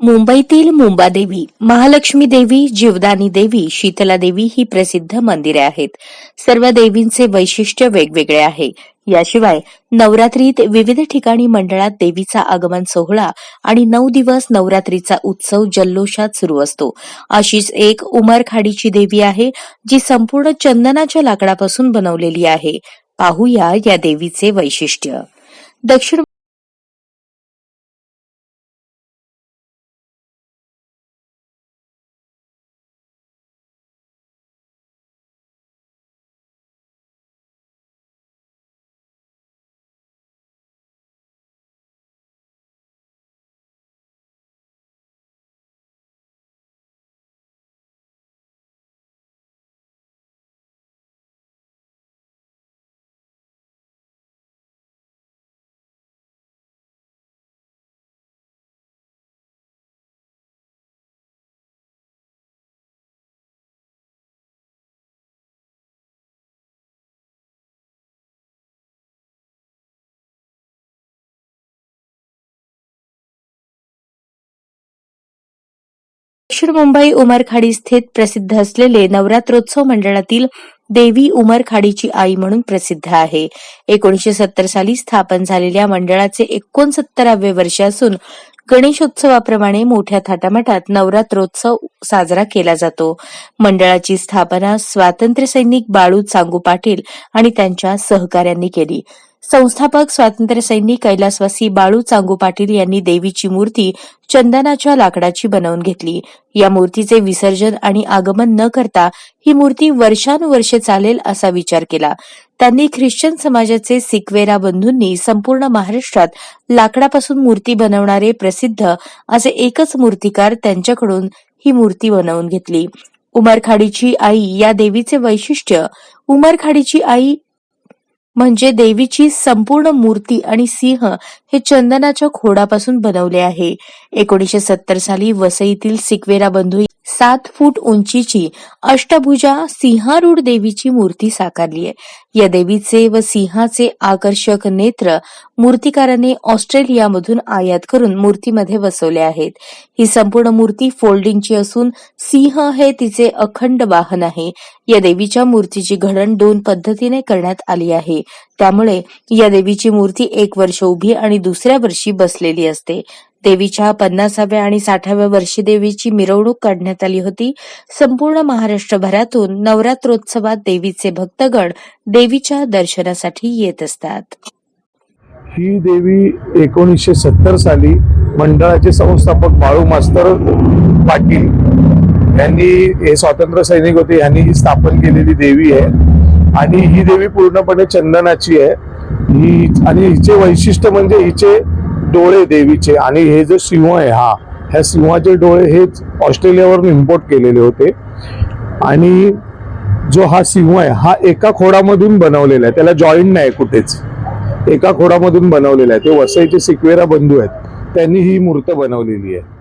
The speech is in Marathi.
मुंबईतील मुंबादेवी महालक्ष्मी देवी जीवदानी देवी शीतला देवी ही प्रसिद्ध मंदिरे आहेत. सर्व देवींचे वैशिष्ट्य वेगवेगळे आहे. याशिवाय नवरात्रीत विविध ठिकाणी मंडळात देवीचा आगमन सोहळा आणि नऊ दिवस नवरात्रीचा उत्सव जल्लोषात सुरू असतो. अशीच एक उमरखाडीची देवी आहे जी संपूर्ण चंदनाच्या लाकडापासून बनवलेली आहे. पाहूया या देवीचे वैशिष्ट्य. दक्षिण दक्षिण मुंबई उमरखाडी स्थित प्रसिद्ध असलेले नवरात्रोत्सव मंडळातील देवी उमरखाडीची आई म्हणून प्रसिद्ध आहे. एकोणीशे सत्तर साली स्थापन झालेल्या मंडळाचे एकोणसत्तरावे वर्ष असून गणेशोत्सवाप्रमाणे मोठ्या थाटामाटात नवरात्रोत्सव साजरा केला जातो. मंडळाची स्थापना स्वातंत्र्य सैनिक बाळू चांगू पाटील आणि त्यांच्या सहकाऱ्यांनी केली. संस्थापक स्वातंत्र्य सैनिक कैलासवासी बाळू चांगू पाटील यांनी देवीची मूर्ती चंदनाच्या लाकडाची बनवून घेतली. या मूर्तीचे विसर्जन आणि आगमन न करता ही मूर्ती वर्षानुवर्षे चालेल असा विचार केला. त्यांनी ख्रिश्चन समाजाचे सिकवेरा बंधूंनी संपूर्ण महाराष्ट्रात लाकडापासून मूर्ती बनवणारे प्रसिद्ध असे एकच मूर्तिकार त्यांच्याकडून ही मूर्ती बनवून घेतली. उमरखाडीची आई या देवीचे वैशिष्ट्य उमरखाडीची आई म्हणजे देवीची संपूर्ण मूर्ती आणि सिंह हे चंदनाच्या खोडापासून बनवले आहे. एकोणीशे सत्तर साली वसईतील सिक्वेरा बंधू सात फूट उंचीची अष्टभुजा सिंहारूढ देवीची मूर्ती साकारली आहे. या देवीचे व सिंहाचे आकर्षक नेत्र मूर्तिकाराने ऑस्ट्रेलियामधून आयात करून मूर्तीमध्ये बसवले आहेत. ही संपूर्ण मूर्ती फोल्डिंगची असून सिंह हे तिचे अखंड वाहन आहे. या देवीच्या मूर्तीची घडण दोन पद्धतीने करण्यात आली आहे. त्यामुळे या देवीची मूर्ती एक वर्ष उभी आणि दुसऱ्या वर्षी बसलेली असते. देवीच्या पन्नासाव्या आणि साठाव्या वर्षी देवीची मिरवणूक काढण्यात आली होती. संपूर्ण महाराष्ट्रभरातून नवरात्रोत्सवात देवीचे भक्तगण देवीच्या दर्शनासाठी येत असतात. ही देवी एकोणीसशे सत्तर साली मंडळाचे संस्थापक बाळू मास्तर पाटील यांनी हे स्वातंत्र्य सैनिक होते यांनी ही स्थापन केलेली देवी आहे. आणि ही देवी पूर्णपणे चंदनाची आहे. ही आणि हिचे वैशिष्ट्य म्हणजे हिचे डोळे देवीचे आणि हे जे सिंह आहे हा ह्या सिंहाचे डोळे हेच ऑस्ट्रेलियावरून इम्पोर्ट केलेले होते. आणि जो हा सिंह आहे हा एका खोडामधून बनवलेला आहे. त्याला जॉईंट नाही कुठेच. एका खोडामधून बनवलेला आहे. ते वसईचे सिक्वेरा बंधू आहेत. त्यांनी ही मूर्त बनवलेली आहे.